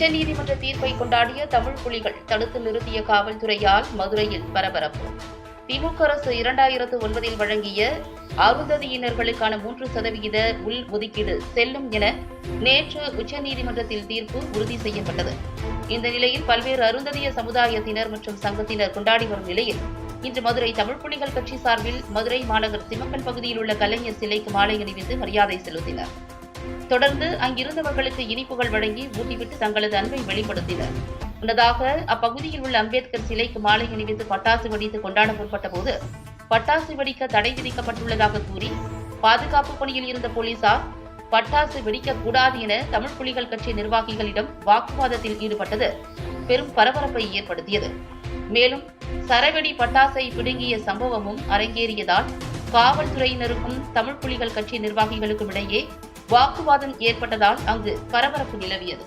உச்சநீதிமன்ற தீர்ப்பை கொண்டாடிய தமிழ் புலிகள் தடுத்து நிறுத்திய காவல்துறையால் மதுரையில் பரபரப்பு. திமுக அரசு இரண்டாயிரத்து ஒன்பதில் வழங்கிய அருந்ததியினர்களுக்கான மூன்று சதவிகித உள் ஒதுக்கீடு செல்லும் என நேற்று உச்சநீதிமன்றத்தில் தீர்ப்பு உறுதி செய்யப்பட்டது. இந்த நிலையில் பல்வேறு அருந்ததிய சமுதாயத்தினர் மற்றும் சங்கத்தினர் கொண்டாடி வரும் நிலையில் இன்று மதுரை தமிழ் புலிகள் கட்சி சார்பில் மதுரை மாநகர் சிமக்கன் பகுதியில் உள்ள கலைஞர் சிலைக்கு மாலை அணிவித்து மரியாதை செலுத்தினர். தொடர்ந்து அங்கிருந்தவர்களுக்கு இனிப்புகள் வழங்கி ஊட்டிவிட்டு தங்களது அன்பை வெளிப்படுத்தினர். முன்னதாக அப்பகுதியில் உள்ள அம்பேத்கர் சிலைக்கு மாலை அணிவித்து பட்டாசு வெடித்து கொண்டாட முற்பட்ட போது பட்டாசு வெடிக்க தடை விதிக்கப்பட்டுள்ளதாக கூறி பாதுகாப்பு பணியில் இருந்த போலீசார் பட்டாசு வெடிக்கக் கூடாது என தமிழ் புலிகள் கட்சி நிர்வாகிகளிடம் வாக்குவாதத்தில் ஈடுபட்டது பெரும் பரபரப்பை ஏற்படுத்தியது. மேலும் சரவெடி பட்டாசை பிடுங்கிய சம்பவமும் அரங்கேறியதால் காவல்துறையினருக்கும் தமிழ் புலிகள் கட்சி நிர்வாகிகளுக்கும் இடையே வாக்குவாதம் ஏற்பட்டதால் அங்கு பரபரப்பு நிலவியது.